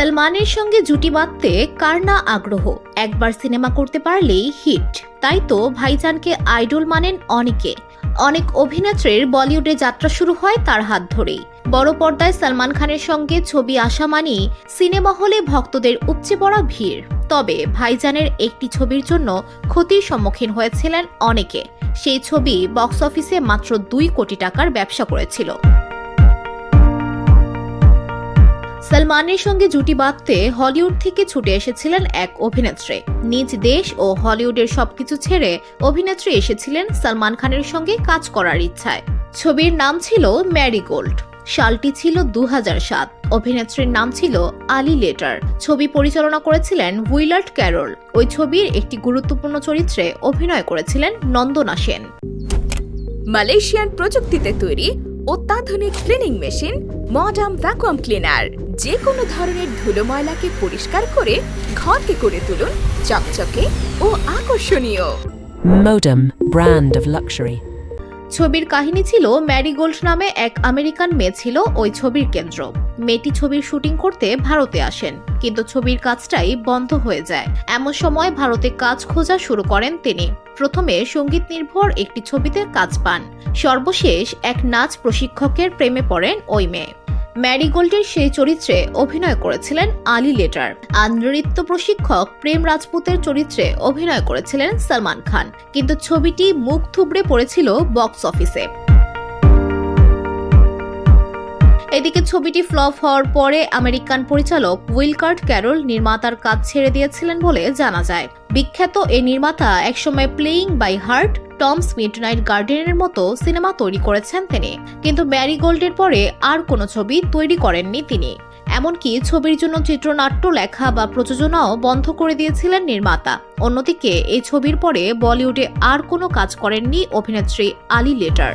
সালমানের সঙ্গে জুটি বাঁধতে কার না আগ্রহ। একবার সিনেমা করতে পারলেই হিট। তাই তো ভাইজানকে আইডল মানেন অনেকে। অনেক অভিনেত্রীর বলিউডে যাত্রা শুরু হয় তার হাত ধরেই। বড় পর্দায় সালমান খানের সঙ্গে ছবি আসা মানেই সিনেমা হলে ভক্তদের উপচে পড়া ভিড়। তবে ভাইজানের একটি ছবির জন্য ক্ষতির সম্মুখীন হয়েছিলেন অনেকে। সেই ছবি বক্স অফিসে মাত্র দুই কোটি টাকার ব্যবসা করেছিল। সালমানের সঙ্গে জুটি বাঁধতে হলিউড থেকে ছুটে এসেছিলেন এক অভিনেত্রী। নিজ দেশ ও হলিউডের সবকিছু ছেড়ে অভিনেত্রী এসেছিলেন সালমান খানের সঙ্গে কাজ করার ইচ্ছায়। ছবির নাম ছিল ম্যারিগোল্ড। সালটি ছিল দু সাত। অভিনেত্রীর নাম ছিল আলি লেটার। ছবি পরিচালনা করেছিলেন উইলার্ড ক্যারল। ওই ছবির একটি গুরুত্বপূর্ণ চরিত্রে অভিনয় করেছিলেন নন্দনা সেন। মালয়েশিয়ান প্রযুক্তিতে তৈরি অত্যাধুনিক cleaning machine modern vacuum cleaner. যে কোনো ধরনের ধুলো ময়লাকে পরিষ্কার করে ঘরকে করে তুলুন চকচকে ও আকর্ষণীয়। Modem, brand of luxury. ছবির কাহিনী ছিল ম্যারিগোল্ড নামে এক আমেরিকান মেয়ে ছিল ওই ছবির কেন্দ্র। মেয়েটি ছবির শুটিং করতে ভারতে আসেন কিন্তু ছবির কাজটাই বন্ধ হয়ে যায়। এমন সময় ভারতে কাজ খোঁজা শুরু করেন তিনি। প্রথমে সংগীত নির্ভর একটি ছবিতে কাজ পান। সর্বশেষ এক নাচ প্রশিক্ষকের প্রেমে পড়েন ওই মেয়ে। ম্যারিগোল্ডের সেই চরিত্রে অভিনয় করেছিলেন আলী লেটার। আর নৃত্য প্রশিক্ষক প্রেম রাজপুতের চরিত্রে অভিনয় করেছিলেন সালমান খান। কিন্তু ছবিটি মুখ থুবড়ে পড়েছিল বক্স অফিসে। এদিকে ছবিটি ফ্লপ হওয়ার পরে আমেরিকান পরিচালক উইলকার্ট ক্যারল নির্মাতার কাজ ছেড়ে দিয়েছিলেন বলে জানা যায়। বিখ্যাত এই নির্মাতা একসময় playing by heart Tom's midnight গার্ডেনের মতো সিনেমা তৈরি করেছেন তিনি। কিন্তু ম্যারিগোল্ডের পরে আর কোনো ছবি তৈরি করেননি তিনি। এমনকি ছবির জন্য চিত্রনাট্য লেখা বা প্রযোজনাও বন্ধ করে দিয়েছিলেন নির্মাতা। অন্যদিকে এই ছবির পরে বলিউডে আর কোনো কাজ করেননি অভিনেত্রী আলী লেটার।